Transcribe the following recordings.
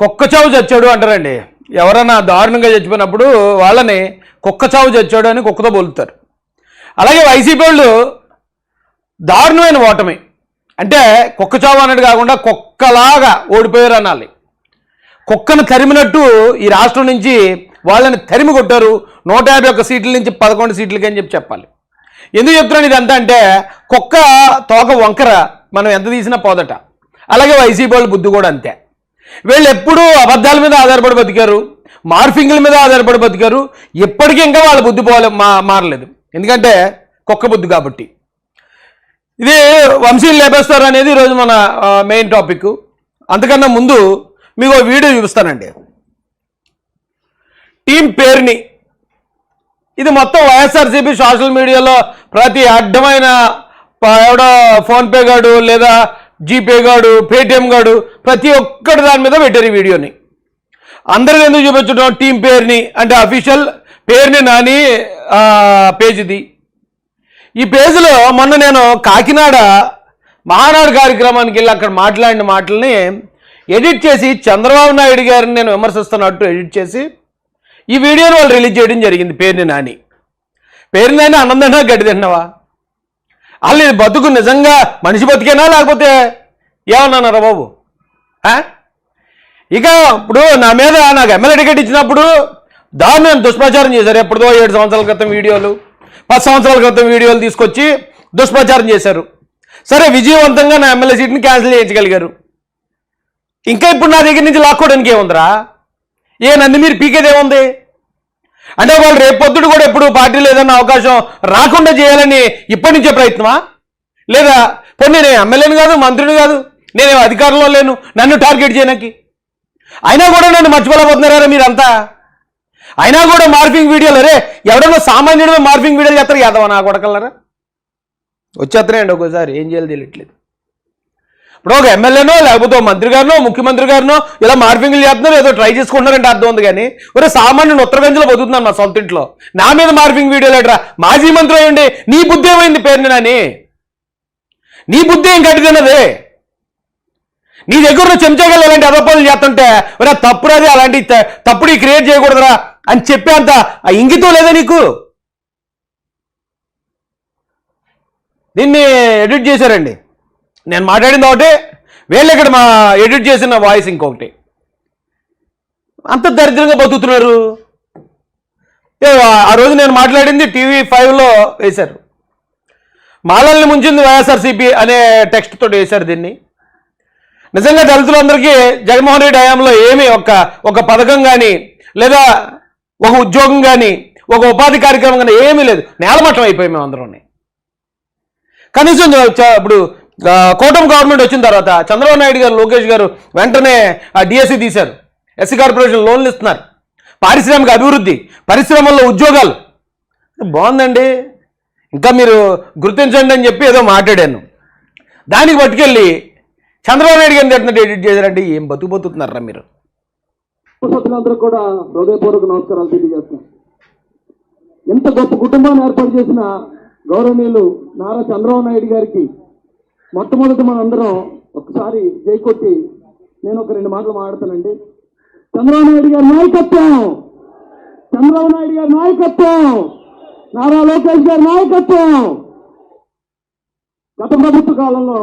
కుక్క చావు చచ్చాడు అంటారండి. ఎవరైనా దారుణంగా చచ్చిపోయినప్పుడు వాళ్ళని కుక్క చావు చచ్చాడు అని కుక్కతో పోలుతారు అలాగే వైసీపీ వాళ్ళు దారుణమైన ఓటమి. అంటే కుక్క చావు అన్నట్టు కాకుండా కుక్కలాగా ఓడిపోయారు అనాలి. కుక్కను తరిమినట్టు ఈ రాష్ట్రం నుంచి వాళ్ళని తరిమి కొట్టారు. నూట యాభై ఒక్క సీట్ల నుంచి పదకొండు సీట్లకి అని చెప్పి చెప్పాలి. ఎందుకు చెప్తున్నాను ఇదంతా అంటే కుక్క తోక వంకర మనం ఎంత తీసినా పోదట. అలాగే వైసీపీ వాళ్ళు బుద్ధి కూడా అంతే. వీళ్ళు ఎప్పుడూ అబద్ధాల మీద ఆధారపడి బతికారు మార్ఫింగ్ల మీద ఆధారపడి బతికారు. ఎప్పటికీ ఇంకా వాళ్ళ బుద్ధి పోలే మా మారలేదు. ఎందుకంటే కుక్క బుద్ధి కాబట్టి. ఇది వంశీని లేపేస్తారు అనేది ఈరోజు మన మెయిన్ టాపిక్ అంతకన్నా ముందు మీకు వీడియో చూపిస్తానండి. టీం పేరుని. ఇది మొత్తం వైఎస్ఆర్సీపీ సోషల్ మీడియాలో ప్రతి అడ్డమైన ఎవడో ఫోన్పే గాడు లేదా జీపే గాడు పేటిఎం గాడు ప్రతి ఒక్కటి దాని మీద పెట్టారు ఈ వీడియోని. అందరికీ ఎందుకు చూపించడం? టీం పేరుని అంటే అఫీషియల్ పేరుని నాని పేజీది. ఈ పేజీలో మొన్న నేను కాకినాడ మహానాడు కార్యక్రమానికి వెళ్ళి అక్కడ మాట్లాడిన మాటల్ని ఎడిట్ చేసి చంద్రబాబు నాయుడు గారిని నేను విమర్శిస్తున్నట్టు ఎడిట్ చేసి ఈ వీడియోని వాళ్ళు రిలీజ్ చేయడం జరిగింది. పేరుని నాని. పేరుని నాని అన్నం తిన్నా గడ్డి తిన్నావా? వాళ్ళు బతుకు నిజంగా మనిషి బతికేనా లేకపోతే ఏమన్నారా బాబు? ఇక ఇప్పుడు నా మీద నాకు ఎమ్మెల్యే టికెట్ ఇచ్చినప్పుడు దారుణమైన దుష్ప్రచారం చేశారు. ఎప్పుడుదో ఏడు సంవత్సరాల క్రితం వీడియోలు పది సంవత్సరాల క్రితం వీడియోలు తీసుకొచ్చి దుష్ప్రచారం చేశారు. సరే విజయవంతంగా నా ఎమ్మెల్యే సీట్ని క్యాన్సిల్ చేయించగలిగారు. ఇంకా ఇప్పుడు నా దగ్గర నుంచి లాక్కోవడానికి ఏముందిరా? ఏ నన్ను మీరు పీకేదేముంది అంటే వాళ్ళు రేపొద్దుడు కూడా ఎప్పుడు పార్టీలో ఏదన్నా అవకాశం రాకుండా చేయాలని ఇప్పటి నుంచే ప్రయత్నమా? లేదా పోనీ నేను ఎమ్మెల్యేని కాదు మంత్రిని కాదు నేను అధికారంలో లేను నన్ను టార్గెట్ చేయడానికి అయినా కూడా నన్ను మర్చిపోలేకపోతున్నారా మీరంతా? అయినా కూడా మార్పింగ్ వీడియోలు అరే ఎవడన్నా సామాన్యుడమే మార్పింగ్ వీడియోలు చేస్తారు యాదవ నా కొడకలరా? వచ్చేస్తున్నాయండి ఒక్కోసారి ఏం చేయాలి తెలియట్లేదు. ఇప్పుడు ఒక ఎమ్మెల్యేనో లేకపోతే మంత్రి గారినో ముఖ్యమంత్రి గారినో ఇలా మార్పింగ్లు చేస్తున్నారు ఏదో ట్రై చేసుకుంటున్నారంటే అర్థం ఉంది కానీ ఒరే సామాన్యుని ఉత్తరగంజలో బతుకుతున్నాను నా సొంత ఇంట్లో. నా మీద మార్పింగ్ వీడియోలు ఎట్రా మాజీ మంత్రి అయ్యండి నీ బుద్ధి ఏమైంది పేరుని నాని? నీ బుద్ధి ఏం కట్టిదన్నది నీ దగ్గర ఉన్న చెంచగలు ఇలాంటి అదపాలు చేస్తుంటే ఒరే తప్పుడది అలాంటి తప్పుడు క్రియేట్ చేయకూడదురా అని చెప్పేంత ఆ ఇంగితం లేదా నీకు? దీన్ని ఎడిట్ చేశారండి. నేను మాట్లాడింది ఒకటి. వీళ్ళు ఇక్కడ మా ఎడిట్ చేసిన వాయిస్ ఇంకొకటి. అంత దరిద్రంగా బతుకుతున్నారు. ఆ రోజు నేను మాట్లాడింది టీవీ ఫైవ్లో వేశారు. మాలల్ని ముంచింది వైఎస్ఆర్సీపీ అనే టెక్స్ట్ తోటి వేశారు దీన్ని. నిజంగా దళితులందరికీ జగన్మోహన్ రెడ్డి హయాంలో ఏమీ ఒక ఒక పథకం కానీ లేదా ఒక ఉద్యోగం కానీ ఒక ఉపాధి కార్యక్రమం కానీ ఏమీ లేదు. నేలమట్టం అయిపోయి మేము అందరం కనీసం ఇప్పుడు కూటమి గవర్నమెంట్ వచ్చిన తర్వాత చంద్రబాబు నాయుడు గారు లోకేష్ గారు వెంటనే ఆ డిఎస్సి తీశారు. ఎస్సీ కార్పొరేషన్ లోన్లు ఇస్తున్నారు. పారిశ్రామిక అభివృద్ధి పరిశ్రమల్లో ఉద్యోగాలు. బాగుందండి. ఇంకా మీరు గుర్తించండి అని చెప్పి ఏదో మాట్లాడాను. దానికి పట్టుకెళ్ళి చంద్రబాబు నాయుడు గారిని ఎట్లా ఎడిట్ చేశారంటే ఏం బతుకు బతుకుతున్నారా మీరు కూడా హృదయపూర్వక నమస్కారాలు తెలియజేస్తున్నాం ఎంత గొప్ప కుటుంబాన్ని ఏర్పాటు చేసిన గౌరవనీయులు నారా చంద్రబాబు నాయుడు గారికి మొట్టమొదటి మనందరం ఒకసారి జైకొట్టి నేను ఒక రెండు మాటలు మాట్లాడతానండి. చంద్రబాబు నాయుడు గారి నాయకత్వం! చంద్రబాబు నాయుడు గారి నాయకత్వం! నారా లోకేష్ గారి నాయకత్వం! గత ప్రభుత్వ కాలంలో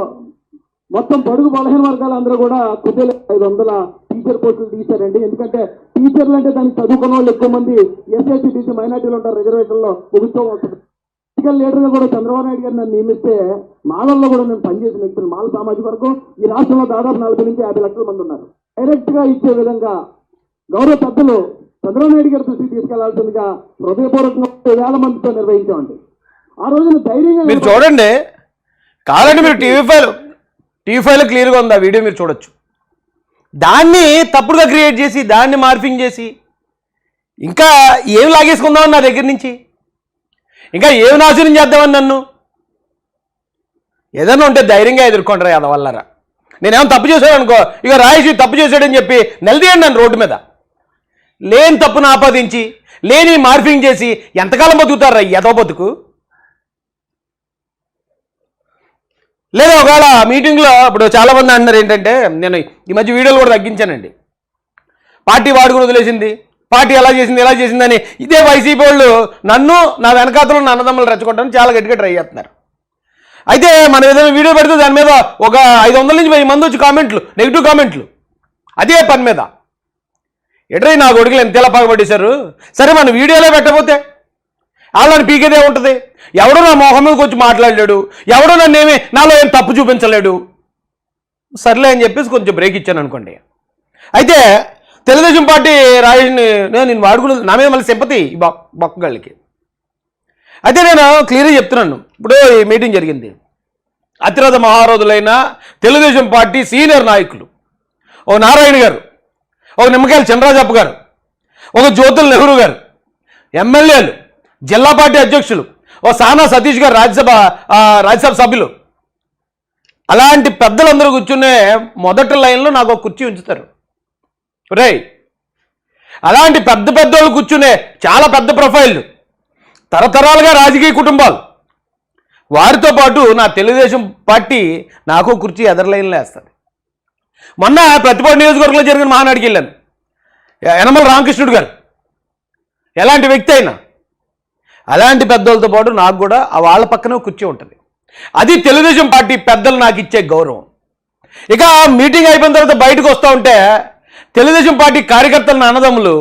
మొత్తం పొడుగు బలహీన వర్గాలు అందరూ కూడా కొద్దిగా ఐదు వందల టీచర్ పోస్టులు తీశారండి. ఎందుకంటే టీచర్లు అంటే దానికి చదువుకున్న వాళ్ళు ఎక్కువ మంది ఎస్ఎస్సీ టీసీ మైనార్టీలు ఉంటారు రిజర్వేషన్లో ప్రభుత్వం ఉంటుంది పొలిటికల్ లీడర్గా కూడా చంద్రబాబు నాయుడు గారు నన్ను నియమిస్తే మాలల్లో కూడా నేను పనిచేసిన వ్యక్తులు మాల సామాజిక వర్గం ఈ రాష్ట్రంలో దాదాపు నలభై నుంచి యాభై లక్షల మంది ఉన్నారు. డైరెక్ట్గా ఇచ్చే విధంగా గౌరవ పెద్దలు చంద్రబాబు నాయుడు గారి దృష్టికి తీసుకెళ్ళాల్సిందిగా హృదయపూర్వకంగా వేల మందితో నిర్వహించామండి. ఆ రోజున ధైర్యంగా మీరు చూడండి. కావాలంటే మీరు టీవీ ఫైవ్ టీవీ ఫైవ్లో క్లియర్గా ఉంది? ఆ వీడియో మీరు చూడొచ్చు. దాన్ని తప్పుడుగా క్రియేట్ చేసి దాన్ని మార్ఫింగ్ చేసి ఇంకా ఏం లాగేసుకుందామని నా దగ్గర నుంచి? ఇంకా ఏం నాశనం చేద్దామని నన్ను? ఏదైనా ఉంటే ధైర్యంగా ఎదుర్కొంటారా అదవల్లరా నేనేమో తప్పు చేశాను అనుకో ఇక రాయేసి తప్పు చేశాడని చెప్పి నిలదీయండి నన్ను రోడ్డు మీద. లేని తప్పును ఆపాదించి లేని మార్ఫింగ్ చేసి ఎంతకాలం బతుకుతారా ఎదో బతుకు? లేదా ఒకవేళ మీటింగ్లో ఇప్పుడు చాలా మంది అంటున్నారు ఏంటంటే నేను ఈ మధ్య వీడియోలు కూడా తగ్గించానండి. పార్టీ వాడుకుని వదిలేసింది. పార్టీ ఎలా చేసింది ఎలా చేసిందని ఇదే వైసీపీ వాళ్ళు నన్ను నా వెనకాతలు నా అన్నదమ్ములు రెచ్చగొట్టడానికి చాలా గట్టిగా ట్రై చేస్తున్నారు. అయితే మనం ఏదైనా వీడియో పెడితే దాని మీద ఒక ఐదు వందల నుంచి వెయ్యి మంది వచ్చి కామెంట్లు నెగిటివ్ కామెంట్లు. అదే పని మీద. ఎట్రై నా కొడుకులు ఎంత ఎలా పగబట్టేశారు సరే మన వీడియోలో పెట్టకపోతే వాళ్ళని పీకేదే ఉంటుంది. ఎవడో నా మొహం మీదకి వచ్చి మాట్లాడలేడు. ఎవడో నన్ను ఏమి నాలో ఏం తప్పు చూపించలేడు. సర్లే అని చెప్పేసి కొంచెం బ్రేక్ ఇచ్చాను అనుకోండి. అయితే తెలుగుదేశం పార్టీ రాజేష్ని నేను నేను వాడుకున్నది నా మీద మళ్ళీ సింపతి బొక్కగాళ్ళకి. అయితే నేను క్లియర్గా చెప్తున్నాను. ఇప్పుడు ఈ మీటింగ్ జరిగింది. అతిరథ మహారోధులైన తెలుగుదేశం పార్టీ సీనియర్ నాయకులు. ఓ నారాయణ గారు ఒక నిమ్మకాయల చంద్రరాజప్ప గారు ఒక జ్యోతుల నెహ్రూ గారు ఎమ్మెల్యేలు జిల్లా పార్టీ అధ్యక్షులు ఓ సానా సతీష్ గారు రాజ్యసభ రాజ్యసభ సభ్యులు. అలాంటి పెద్దలందరూ కూర్చునే మొదటి లైన్లో నాకు ఒక కుర్చీ ఉంచుతారు. రేయ్ అలాంటి పెద్ద పెద్దోళ్ళు కూర్చునే చాలా పెద్ద ప్రొఫైళ్ళు తరతరాలుగా రాజకీయ కుటుంబాలు. వారితో పాటు నా తెలుగుదేశం పార్టీ నాకు కుర్చీ ఎదర్లైన్లో వేస్తుంది. మొన్న ప్రతిపాడు నియోజకవర్గంలో జరిగిన మహానాడికి వెళ్ళాను. యనమల రామకృష్ణుడు గారు. ఎలాంటి వ్యక్తి అయినా. అలాంటి పెద్దోళ్ళతో పాటు నాకు కూడా ఆ వాళ్ళ పక్కనే కుర్చీ ఉంటుంది. అది తెలుగుదేశం పార్టీ పెద్దలు నాకు ఇచ్చే గౌరవం. ఇక మీటింగ్ అయిపోయిన తర్వాత బయటకు వస్తూ ఉంటే తెలుగుదేశం పార్టీ కార్యకర్తల అన్నదమ్ములు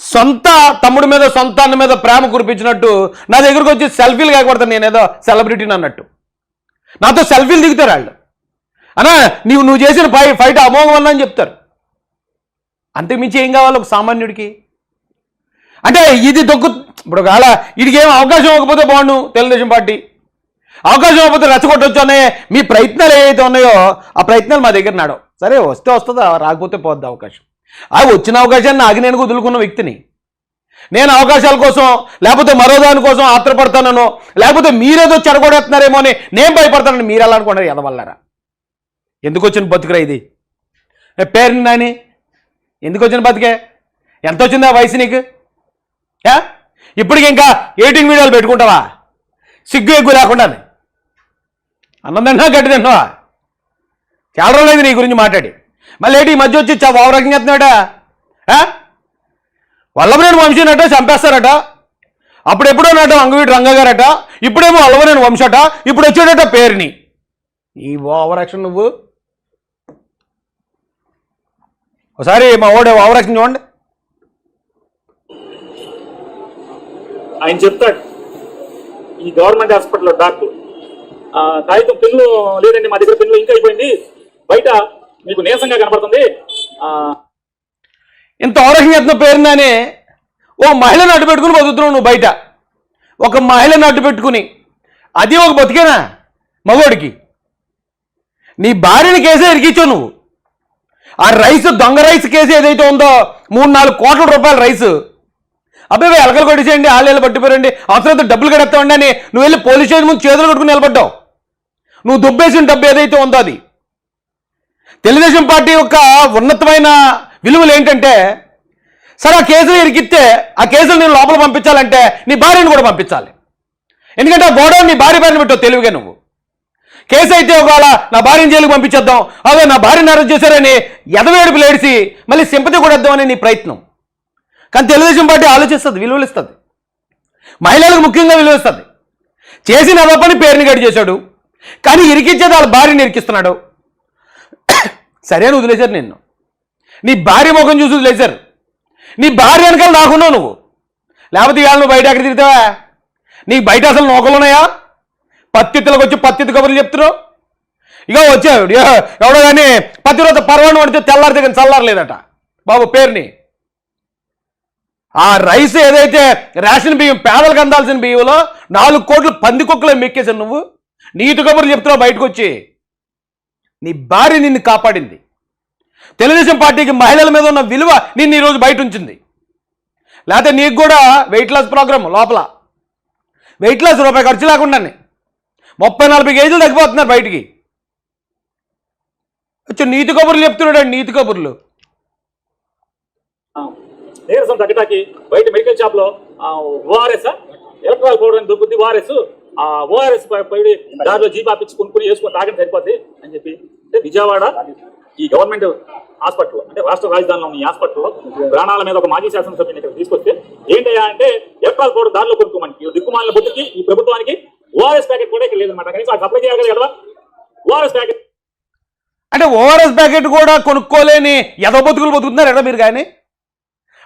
సొంత తమ్ముడి మీద సొంత అన్న మీద ప్రేమ కురిపించినట్టు నా దగ్గరకు వచ్చి సెల్ఫీలు కాకపోతాను నేనేదో సెలబ్రిటీని అన్నట్టు. నాతో సెల్ఫీలు దిగుతారు వాళ్ళు. అనా నీవు నువ్వు చేసిన ఫై ఫైట్ అమోఘం అన్నా అని చెప్తారు. అంతకు మించి ఏం కావాలి ఒక సామాన్యుడికి? అంటే ఇది దొక్కు ఇప్పుడు ఒకవేళ వీడికి ఏం అవకాశం ఇవ్వకపోతే బాగుండు తెలుగుదేశం పార్టీ. అవకాశం ఇవ్వకపోతే రెచ్చగొట్టొచ్చు అనే మీ ప్రయత్నాలు ఏవైతే ఉన్నాయో ఆ ప్రయత్నాలు మా దగ్గర నాడవు సరే వస్తే వస్తుందా? రాకపోతే పోద్ది అవకాశం? ఆ వచ్చిన అవకాశాన్ని నాకు నేను వదులుకున్న వ్యక్తిని. నేను అవకాశాల కోసం లేకపోతే మరో దాని కోసం ఆత్రపడతానో లేకపోతే మీరేదో చెడగొడేస్తున్నారేమో అని నేను భయపడతానని మీరు ఎలా అనుకున్నారు ఎదవల్లారా? ఎందుకు వచ్చిన బతుకురా ఇది? పేరుని పేరు నాని ఎందుకు వచ్చిన బతికే? ఎంత వచ్చిందా వయసు నీకు? ఇప్పటికి ఇంకా ఎయిటీన్ వీడియోలు పెట్టుకుంటావా? సిగ్గు ఎక్కువ లేకుండా అన్నం గట్టి తిన్నావా చాలా రోజులైంది నీ గురించి మాట్లాడి. మళ్ళీ ఏంటి ఈ మధ్య వచ్చి చా ఓవరాకింగ్ చేస్తున్నాడా వల్లభనేని వంశీనట చంపేస్తారట. అప్పుడెప్పుడో నట అంగవీటి రంగగారట ఇప్పుడేమో వల్లభనేని వంశట. ఇప్పుడు వచ్చాడట పేరుని. ఈ ఓవరాక్షన్ నువ్వు? ఒకసారి మా ఓడే ఓవరాక్షన్ చూడండి. ఆయన చెప్తాడు. ఈ గవర్నమెంట్ హాస్పిటల్లో డాక్టర్. కాగితం పిల్లు లేదండి మా దగ్గర పిల్లు ఇంకా అయిపోయింది. బయట మీకు నీరసంగా కనపడుతుంది. ఇంత ఔరహ్యత్న చేస్తున్న ఓ మహిళను అడ్డు పెట్టుకుని బతుకుతున్నావు నువ్వు బయట. ఒక మహిళను అడ్డు పెట్టుకుని. అది ఒక బతికేనా మగోడికి? నీ భార్యని కేసే ఇరికించావు నువ్వు. ఆ రైస్ దొంగ రైస్ కేసు ఏదైతే ఉందో మూడు నాలుగు కోట్ల రూపాయల రైస్. అబ్బాయి ఎలకలు కొట్టేసేయండి ఆళ్ళు పట్టిపోరండి అవసరం డబ్బులు కడతామండి అని నువ్వు వెళ్ళి పోలీస్ స్టేషన్ ముందు చేతులు కొట్టుకుని నిలబడ్డావు. నువ్వు దుబ్బేసిన డబ్బు ఏదైతే ఉందో అది. తెలుగుదేశం పార్టీ యొక్క ఉన్నతమైన విలువలు ఏంటంటే సరే ఆ కేసులు ఇరికిస్తే ఆ కేసులు నేను లోపల పంపించాలంటే నీ భార్యను కూడా పంపించాలి. ఎందుకంటే ఆ గోడౌన్ నీ భార్య భార్యను పెట్టావు తెలివిగా నువ్వు. కేసు అయితే ఒకవేళ నా భార్యను జైలుకి పంపించేద్దాం అదే నా భార్యను అరెస్ట్ చేశారని ఎదవేడుపు లేడిసి మళ్ళీ సింపతి కూడా ఇద్దామని నీ ప్రయత్నం. కానీ తెలుగుదేశం పార్టీ ఆలోచిస్తుంది విలువలు ఇస్తుంది. మహిళలకు ముఖ్యంగా విలువ ఇస్తుంది. చేసిన పని పేరుని గడి చేశాడు. కానీ ఇరికించేది వాళ్ళ భార్యని ఇరికిస్తున్నాడు. సరే అని వదిలేశారు నిన్ను. నీ భార్య ముఖం చూసి వదిలేశారు. నీ భార్య వెనకాల నాకున్నావు నువ్వు. లేకపోతే ఇవాళ నువ్వు బయట ఎక్కడ తిరుగుతావా? నీకు బయట అసలు నౌకలు ఉన్నాయా? పత్తిత్తులకు వచ్చి పత్తిత్తు కబుర్లు చెప్తున్నావు? ఇక వచ్చావు. ఎవడో కానీ పత్తి రోజు పర్వాణం పడితే తెల్లారితే కానీ చల్లారలేదట బాబు పేరుని. ఆ రైస్ ఏదైతే రేషన్ బియ్యం పేదలకు అందాల్సిన బియ్యంలో నాలుగు కోట్లు పంది కుక్కలే మెక్కేసాను నువ్వు. నీతి కబుర్లు చెప్తున్నావు బయటకు వచ్చి నీ భార్య నిన్ను కాపాడింది. తెలుగుదేశం పార్టీకి మహిళల మీద ఉన్న విలువ నిన్ను ఈరోజు బయట ఉంచింది లేకపోతే నీకు కూడా వెయిట్ లాస్ ప్రోగ్రామ్ లోపల. వెయిట్ లాస్ రూపాయి ఖర్చు లేకుండా ముప్పై నలభై కేజీలు తగ్గిపోతున్నారు బయటికి. వచ్చి నీతి కబుర్లు చెప్తున్నాడు నీతి కబుర్లు. నీరసం తగ్గటానికి బయట మెడికల్ షాప్లో ఓఆర్ఎస్ ఎలక్ట్రాల్ పౌడర్ దుబ్బుద్ది దొరుకుతుంది ఓఆర్ఎస్ ఆ ఓఆర్ఎస్ పడి దాంట్లో జీప్ ఆపించి కొనుక్కుని వేసుకొని తాగడం సరిపోద్ది అని చెప్పి. అంటే విజయవాడ ఈ గవర్నమెంట్ హాస్పిటల్ అంటే రాష్ట్ర రాజధానిలో ఉన్న ఈ హాస్పిటల్లో ప్రాణాల మీద ఒక మాజీ శాసనసభ్యుని ఇక్కడ తీసుకొస్తే ఏంటయ్యా అంటే ఎఫ్ఆర్ కూడా దారిలో కొనుక్కోమని ఈ దిక్కుమాలిన బుద్ధికి ఈ ప్రభుత్వానికి ఓఆర్ఎస్ ప్యాకెట్ కూడా ఇక్కడ లేదనమాట కనీసం సప్లై చేయాలి కదా. ఓఆర్ఎస్ ప్యాకెట్ అంటే ఓఆర్ఎస్ ప్యాకెట్ కూడా కొనుక్కోలేని ఎద బతుకులు బతుకుతున్నారు ఎడ మీరు కానీ?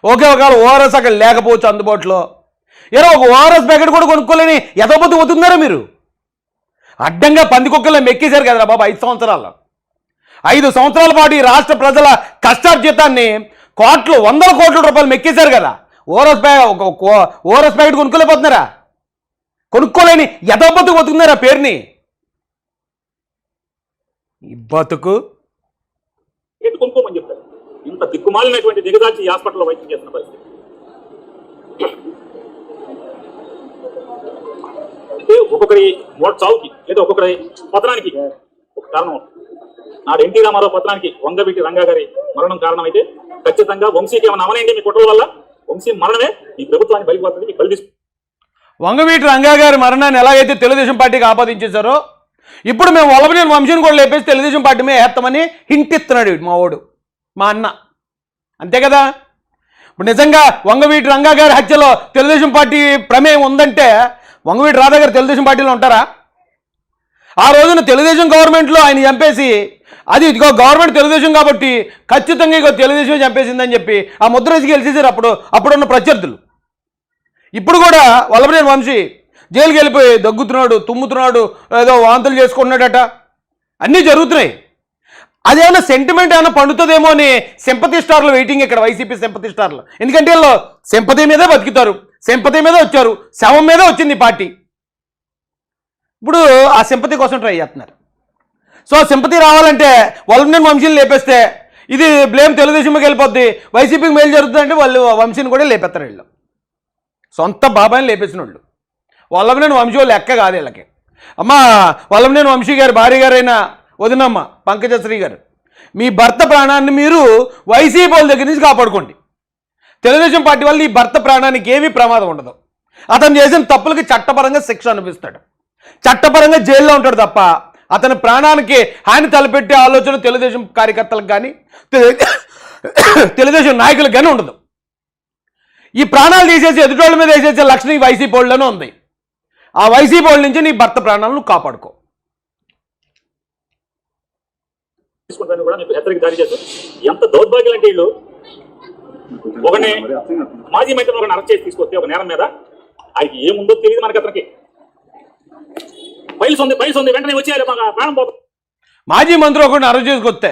ఓకే ఒకవేళ ఓఆర్ఎస్ అక్కడ లేకపోవచ్చు అందుబాటులో. ఏదో ఒక ఓఆర్ఎస్ ప్యాకెట్ కూడా కొనుక్కోలేని ఎద బతుకు మీరు? అడ్డంగా పందికొక్కల్లో మెక్కేశారు కదరా బాబు ఐదు సంవత్సరాలు ఐదు సంవత్సరాల పాటు ఈ రాష్ట్ర ప్రజల కష్టార్జితాన్ని కోట్లు వందల కోట్ల రూపాయలు మెక్కేశారు కదా. ఓఆర్ఎస్ ప్యా ఓఆర్ఎస్ ప్యాకెట్ కొనుక్కోలేకపోతున్నారా? కొనుక్కోలేని ఎద బతుకు పేరుని? బతుకు? కొనుక్కోమని చెప్తారు? ఇంత దిక్కుమాలినటువంటి దిగదాచి హాస్పిటల్లో వైద్యం చేస్తున్న పరిస్థితి. ఒక్కొక్కరి మోట చావుకి లేదా ఒక్కొక్కరి పతనానికి. ఒక కారణం. నాడు ఎన్టీ రామారావు పతనానికి వంగబీటి రంగా గారి మరణం కారణమైతే ఖచ్చితంగా వంశీకి ఏమైనా అవనండి మీ కుట్రల వల్ల? వంశీ మరణమే ఈ ప్రభుత్వాన్ని బలిపోతుంది మీకు బలి వంగవీటి రంగా గారి మరణాన్ని ఎలాగైతే తెలుగుదేశం పార్టీకి ఆపాదించేశారో ఇప్పుడు మేము వల్లభనేని వంశీని కూడా లేపేసి తెలుగుదేశం పార్టీ మీద వేస్తామని హింట్ ఇస్తున్నాడు వీడు మా వాడు మా అన్న. అంతే కదా? ఇప్పుడు నిజంగా వంగవీటి రంగా గారి హత్యలో తెలుగుదేశం పార్టీ ప్రమేయం ఉందంటే వంగవీటి రాధా గారు తెలుగుదేశం పార్టీలో ఉంటారా? ఆ రోజున తెలుగుదేశం గవర్నమెంట్లో ఆయన చంపేసి అది ఇదిగో గవర్నమెంట్ తెలుగుదేశం కాబట్టి ఖచ్చితంగా ఇగో తెలుగుదేశం చంపేసిందని చెప్పి ఆ ముద్ర వేసి గెలిచేసారు అప్పుడు అప్పుడున్న ప్రత్యర్థులు. ఇప్పుడు కూడా వల్లభనేని వంశీ జైలుకి వెళ్ళిపోయి దగ్గుతున్నాడు తుమ్ముతున్నాడు ఏదో వాంతులు చేసుకుంటున్నాడట. అన్నీ జరుగుతున్నాయి. అదేమన్నా సెంటిమెంట్ ఏమైనా పండుతుందేమో అని సింపతి స్టార్లు వెయిటింగ్ ఇక్కడ వైసీపీ సింపతి స్టార్లు ఎందుకంటే వీళ్ళు సింపతి మీదే బతుకుతారు. సింపతి మీద వచ్చారు. శవం మీద వచ్చింది పార్టీ. ఇప్పుడు ఆ సింపతి కోసం ట్రై చేస్తున్నారు. సో సింపతి రావాలంటే వల్లభనేని వంశీని లేపేస్తే ఇది బ్లేమ్ తెలుగుదేశంకి వెళ్ళిపోద్ది. వైసీపీకి మేలు జరుగుతుందంటే వాళ్ళు వంశీని కూడా లేపేస్తారు వీళ్ళు. సొంత బాబాయిని లేపేసిన వాళ్ళు. వల్లభనేని వంశీ వాళ్ళు లెక్క కాదు వీళ్ళకి. అమ్మ వల్లభనేని వంశీ గారు భార్య గారైన వదినమ్మ పంకజశ్రీ గారు. మీ భర్త ప్రాణాన్ని మీరు వైసీపీ వాళ్ళ దగ్గర నుంచి కాపాడుకోండి. తెలుగుదేశం పార్టీ వల్ల ఈ భర్త ప్రాణానికి ఏమీ ప్రమాదం ఉండదు. అతను చేసిన తప్పులకి చట్టపరంగా శిక్ష అనిపిస్తాడు చట్టపరంగా జైల్లో ఉంటాడు తప్ప అతని ప్రాణానికి హాని తలపెట్టే ఆలోచన తెలుగుదేశం కార్యకర్తలకు కానీ తెలుగుదేశం నాయకులకు కానీ ఉండదు. ఈ ప్రాణాలు తీసేసి ఎదుటోళ్ళ మీద వేసేసే లక్షణం ఈ వైసీపీ వాళ్ళలోనే ఉంది. ఆ వైసీపీ వాళ్ళ నుంచి నీ భర్త ప్రాణాలను కాపాడుకో. తీసుకుంటాను కూడా మీకు హెచ్చరిక జారీ ఎంత దౌర్భాగ్యం అంటే వీళ్ళు ఒకనే మాజీ మంత్రిని ఒకరిని అరెస్ట్ చేసి తీసుకొస్తే ఒక నేరం మీద ఆయనకి ఏముందో తెలియదు మనకి అతనికి. బయలుసు ఉంది ఫైల్స్ ఉంది వెంటనే వచ్చేయాలి మాకు ప్రాణం పోతుంది. మాజీ మంత్రి ఒకరిని అరెస్ట్ చేసుకొస్తే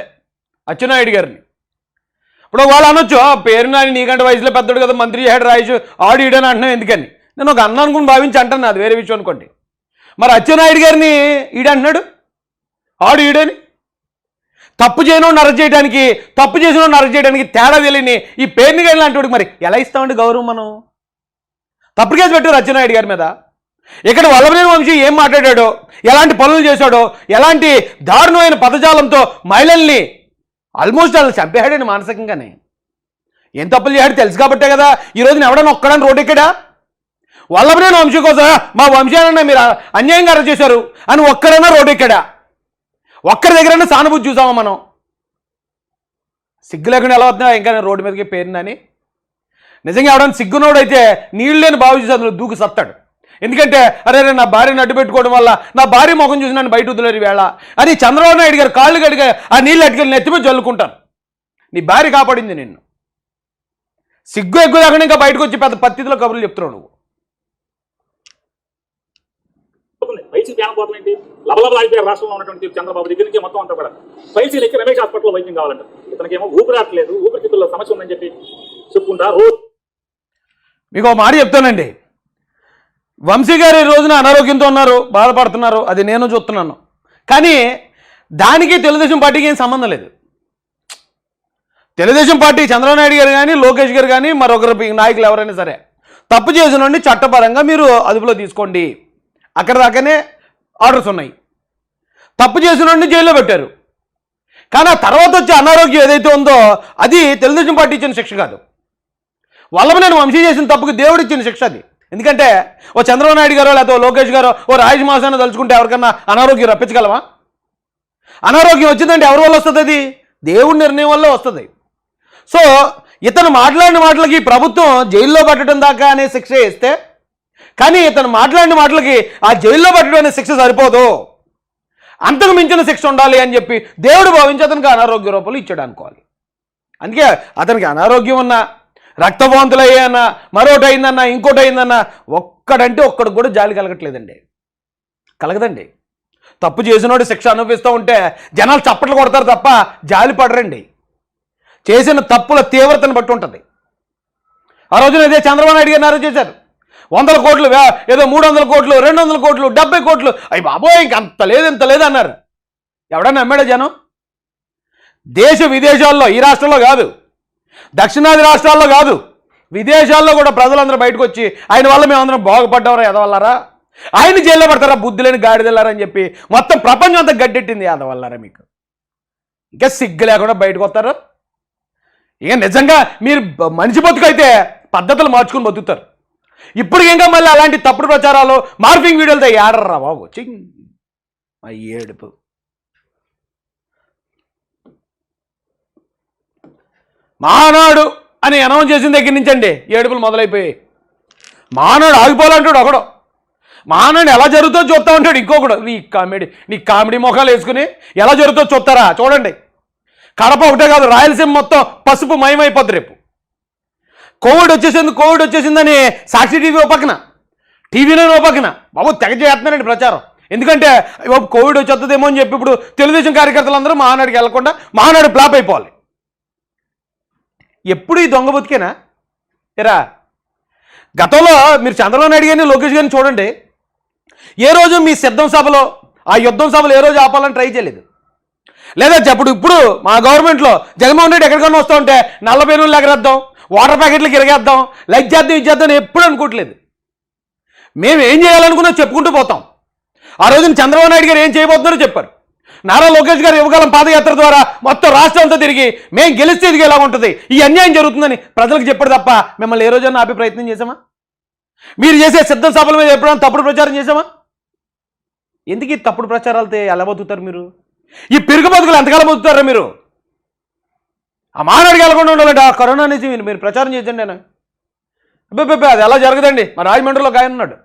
అచ్చెన్నాయుడు గారిని. ఇప్పుడు వాళ్ళు అనొచ్చు "ఆ, పేరు నాని నీకంటే వయసులో పెద్దడు కదా మంత్రి చేశాడు రాయచు ఆడు ఈడని అంటున్నావు ఎందుకని? నేను ఒక అన్న అనుకుని భావించి అంటాను అది వేరే విషయం అనుకోండి. మరి అచ్చెన్నాయుడు గారిని ఈడంటున్నాడు ఆడు ఈడని? తప్పు చేయను అరెస్ట్ చేయడానికి తప్పు చేసిన అరెస్ట్ చేయడానికి తేడా తెలియని ఈ పేరుని కానీ లాంటి మరి ఎలా ఇస్తామండి గౌరవం మనం? తప్పుడు కేసు పెట్టారు అచ్చెన్నాయుడు గారి మీద. ఇక్కడ వల్లభనేని వంశీ ఏం మాట్లాడాడో ఎలాంటి పనులు చేశాడో ఎలాంటి దారుణమైన పదజాలంతో మహిళల్ని ఆల్మోస్ట్ వాళ్ళు చంపేశాడండి మానసికంగానే. ఏం తప్పులు చేశాడు తెలుసు కాబట్టే కదా ఈ రోజున ఎవడన్నా ఒక్కడని రోడ్డు ఎక్కడా? వల్లభనేని వంశీ కోసం మా వంశానన్న మీరు అన్యాయంగా అరెస్ట్ చేశారు అని ఒక్కడన్నా రోడ్డు ఎక్కడా? ఒక్కరి దగ్గరైనా సానుభూతి చూసామా మనం? సిగ్గు లేకుండా ఎలా వస్తున్నా ఇంకా నేను రోడ్డు మీదకి పేరునని. నిజంగా ఎవడన్నా సిగ్గునోడైతే నీళ్ళు లేని బావి చూసి అందులో దూకి సత్తాడు. ఎందుకంటే అరే నా భార్యను అడ్డు పెట్టుకోవడం వల్ల నా భార్య ముఖం చూసి నన్ను బయట వదిలేరు వేళ. అని చంద్రబాబు నాయుడు గారు కాళ్ళు కడిగా ఆ నీళ్ళు అడిగి నెత్తిపోయి చల్లుకుంటాను నీ భార్య కాపాడింది నిన్ను. సిగ్గు ఎగ్గు లేకుండా ఇంకా బయటకు వచ్చి పెద్ద పత్తిలో కబుర్లు చెప్తున్నావు నువ్వు. వైసీ ప్రాణం ఏంటి? లబలబలు అయిపోయారు రాష్ట్రంలో ఉన్నటువంటి చంద్రబాబు దగ్గర నుంచి మొత్తం అంతా కూడా. వైసీ లెక్క రమేష్ హాస్పిటల్లో వైద్యం కావాలంట. ఇతనికేమో ఊపిరాట్లేదు ఊపిరితిత్తుల్లో సమస్య ఉందని చెప్పి చెప్పుకుంటా రోజు మీకు ఒక మాట చెప్తానండి. వంశీ గారు ఈ రోజున అనారోగ్యంతో ఉన్నారు బాధపడుతున్నారు అది నేను చూస్తున్నాను. కానీ దానికి తెలుగుదేశం పార్టీకి ఏం సంబంధం లేదు. తెలుగుదేశం పార్టీ చంద్రబాబు నాయుడు గారు కానీ లోకేష్ గారు కానీ మరొకరు నాయకులు ఎవరైనా సరే తప్పు చేసిన చట్టపరంగా మీరు అదుపులో తీసుకోండి. అక్కడ దాకానే ఆర్డర్స్ ఉన్నాయి. తప్పు చేసిన జైల్లో పెట్టారు. కానీ ఆ తర్వాత వచ్చే అనారోగ్యం ఏదైతే ఉందో అది తెలుగుదేశం పార్టీ ఇచ్చిన శిక్ష కాదు. వల్లభనేని వంశీ చేసిన తప్పుకు దేవుడు ఇచ్చిన శిక్ష అది. ఎందుకంటే ఓ చంద్రబాబు నాయుడు గారో లేకపోతే లోకేష్ గారో ఓ రాజేష్ తలుచుకుంటే ఎవరికన్నా అనారోగ్యం రప్పించగలమా అనారోగ్యం వచ్చిందంటే ఎవరి వల్ల వస్తుంది అది? దేవుడి నిర్ణయం వల్ల వస్తుంది. సో ఇతను మాట్లాడిన మాటలకి ప్రభుత్వం జైల్లో పెట్టడం దాకా అనే శిక్ష ఇస్తే కానీ ఇతను మాట్లాడిన మాటలకి ఆ జైల్లో పెట్టడం శిక్ష సరిపోదు. అంతకు మించిన శిక్ష ఉండాలి అని చెప్పి దేవుడు భావించి అతనికి అనారోగ్య రూపాలు ఇచ్చాడు అనుకోవాలి. అందుకే అతనికి అనారోగ్యం ఉన్నా రక్తవాంతులు మరొకటి అయిందన్నా ఇంకోటి అయిందన్నా ఒక్కడంటే ఒక్కడికి కూడా జాలి కలగట్లేదండి. కలగదండి. తప్పు చేసినోడు శిక్ష అనుభవిస్తూ ఉంటే జనాలు చప్పట్లు కొడతారు తప్ప జాలి పడరండి. చేసిన తప్పుల తీవ్రతను బట్టి ఉంటుంది. ఆ రోజున ఇదే చంద్రబాబు నాయుడు గారు చేశారు. వందల కోట్లు ఏదో మూడు వందల కోట్లు రెండు వందల కోట్లు డెబ్బై కోట్లు. అయ్యి బాబోయ్ ఇంక అంత లేదు ఇంత లేదు అన్నారు. ఎవడన్నా నమ్మాడా జనం? దేశ విదేశాల్లో ఈ రాష్ట్రంలో కాదు. దక్షిణాది రాష్ట్రాల్లో కాదు. విదేశాల్లో కూడా ప్రజలందరూ బయటకు వచ్చి ఆయన వల్ల మేమందరం బాగుపడ్డవరా ఎదవల్లారా ఆయన జైల్లో పడతారా? బుద్ధి లేని గాడిదెళ్ళారని చెప్పి మొత్తం ప్రపంచం అంతా గడ్డెట్టింది ఎదవల్లారా మీకు. ఇంకా సిగ్గు లేకుండా బయటకు వస్తారు. ఇక నిజంగా మీరు మనిషి బతుకైతే పద్ధతులు మార్చుకుని బతుకుతారు. ఇప్పుడు ఇంకా మళ్ళీ అలాంటి తప్పుడు ప్రచారాలు మార్పింగ్ వీడియోలతో ఏడర్రా బాబు. చింగ్. మా ఏడుపు. మానాడు అని అనౌన్స్ చేసిన దగ్గర నుంచి అండి ఏడుపులు మొదలైపోయాయి మానాడు ఆగిపోవాలంటాడు ఒకడు. మానాడు ఎలా జరుగుతుందో చూస్తా ఉంటాడు ఇంకొకడు. నీ కామెడీ నీ కామెడీ మొఖాలు వేసుకుని ఎలా జరుగుతుందో చూస్తారా? చూడండి. కడప ఒకటే కాదు రాయలసీమ మొత్తం పసుపు మయమైపోద్ది రేపు. కోవిడ్ వచ్చేసింది కోవిడ్ వచ్చేసిందని సాక్షి టీవీ ఓ పక్కన. టీవీలో ఓ పక్కన. బాబు తెగ చేస్తున్నారండి ప్రచారం. ఎందుకంటే కోవిడ్ వచ్చేస్తుందేమో అని చెప్పి ఇప్పుడు తెలుగుదేశం కార్యకర్తలందరూ మహానాడికి వెళ్ళకుండా మహానాడు ఫ్లాప్ అయిపోవాలి. ఎప్పుడు ఈ దొంగ బతికేనా? ఎరా గతంలో మీరు చంద్రబాబు నాయుడు గారిని లోకేష్ గారిని చూడండి. ఏ రోజు మీ సిద్ధం సభలో ఆ యుద్ధం సభలో ఏ రోజు ఆపాలని ట్రై చేయలేదు? లేదా ఇప్పుడు ఇప్పుడు మా గవర్నమెంట్లో జగన్మోహన్ రెడ్డి ఎక్కడికన్నా వస్తూ ఉంటే నల్ల పేరు లెగరేద్దాం వాటర్ ప్యాకెట్లకు ఇరగేద్దాం లైక్ చేద్దాం ఇది చేద్దాం అని ఎప్పుడు అనుకోవట్లేదు. మేము ఏం చేయాలనుకున్నా చెప్పుకుంటూ పోతాం. ఆ రోజున చంద్రబాబు నాయుడు గారు ఏం చేయబోతున్నారో చెప్పారు. నారా లోకేష్ గారు యువకాలం పాదయాత్ర ద్వారా మొత్తం రాష్ట్రం అంతా తిరిగి మేము గెలిస్తే ఇది ఎలా ఉంటుంది? ఈ అన్యాయం జరుగుతుందని ప్రజలకు చెప్పాడు తప్ప మిమ్మల్ని ఏ రోజైనా ఆపే ప్రయత్నం చేసామా మీరు చేసే సిద్ధ సభల మీద ఎప్పుడైనా తప్పుడు ప్రచారం చేసామా ఎందుకు ఈ తప్పుడు ప్రచారాలతో ఎలా బతుకుతారు మీరు? ఈ పెరుగు బతుకులు ఎంతకాలం బతుకుతారా మీరు? ఆ మానాడికి వెళ్ళకుండా ఉండాలంటే ఆ కరోనా నుంచి మీరు ప్రచారం చేయండి నేను. అది ఎలా జరగదండి? మా రాజమండ్రిలో ఆయన ఉన్నాడు.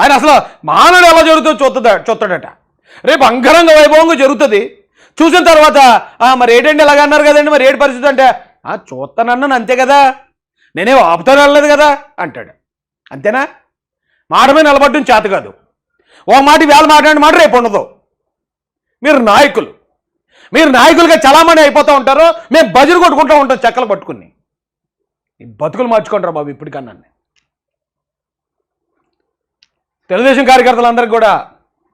ఆయన అసలు మానాడు ఎలా జరుగుతుందో చూస్తుందా చూస్తాడట రేపు అంగరంగ వైభవంగా జరుగుతుంది. చూసిన తర్వాత మరి ఏంటండి ఇలాగ అన్నారు కదండి మరి ఏడు పరిస్థితి అంటే చూస్తానన్నాను అంతే కదా. నేనే ఆపుతాను వెళ్ళలేదు కదా అంటాడు. అంతేనా? మాట మీద నిలబడడం చేత కాదు. ఓ మాట వేళ మాట్లాడిన మాట రేపు ఉండదు. మీరు నాయకులు. మీరు నాయకులుగా చలామణి అయిపోతూ ఉంటారు మేము బజరు కొట్టుకుంటూ ఉంటాం చెక్కలు పట్టుకుని. ఈ బతుకులు మార్చుకుంటారు బాబు ఇప్పటికన్నా తెలుగుదేశం కార్యకర్తలందరికీ కూడా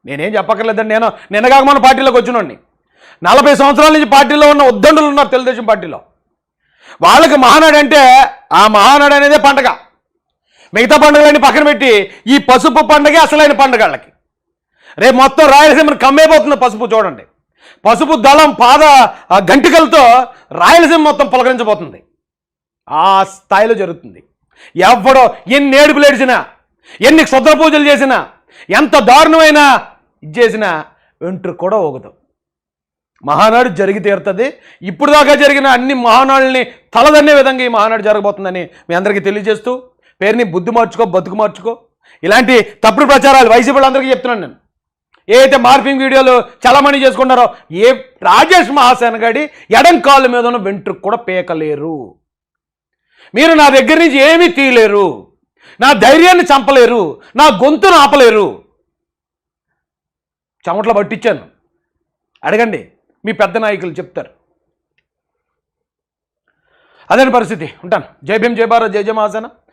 నేనేం చెప్పక్కర్లేదండి నేను నిన్నగాక మన పార్టీలోకి వచ్చినోడిని. నలభై సంవత్సరాల నుంచి పార్టీలో ఉన్న ఉద్దండులు ఉన్నారు తెలుగుదేశం పార్టీలో. వాళ్ళకి మహానాడు అంటే ఆ మహానాడు అనేదే పండగ. మిగతా పండుగలన్నీ పక్కన పెట్టి ఈ పసుపు పండగే అసలైన పండుగ వాళ్ళకి. రేపు మొత్తం రాయలసీమను కమ్మేపోతుంది పసుపు చూడండి. పసుపు దళం పాద ఆ గంటికలతో రాయలసీమ మొత్తం పులకరించబోతుంది. ఆ స్థాయిలో జరుగుతుంది. ఎవడో ఎన్ని ఏడుపులు ఏడిచినా ఎన్ని క్షుద్ర పూజలు చేసినా ఎంత దారుణమైన ఇది చేసినా వెంట్రుకు కూడా ఊగదు. మహానాడు జరిగి తీరుతుంది. ఇప్పుడు దాకా జరిగిన అన్ని మహానాడుల్ని తలదన్నే విధంగా ఈ మహానాడు జరగబోతుందని మీ అందరికీ తెలియజేస్తూ పేరుని బుద్ధి మార్చుకో బతుకు మార్చుకో. ఇలాంటి తప్పుడు ప్రచారాలు వైసీపీ వాళ్ళందరికీ చెప్తున్నాను నేను. ఏ మార్పింగ్ వీడియోలు చలమణి చేసుకున్నారో ఏ రాజేష్ మహాసేన గడి ఎడం కాళ్ళ మీద ఉన్న వెంట్రుకు కూడా పేకలేరు. మీరు నా దగ్గర నుంచి ఏమీ తీయలేరు. నా ధైర్యాన్ని చంపలేరు. నా గొంతును ఆపలేరు. చెమట్లో పట్టించాను. అడగండి మీ పెద్ద నాయకులు చెప్తారు. అదే పరిస్థితి? ఉంటాను. జై భీం జయ భారత్ జై జయ మహాసేన.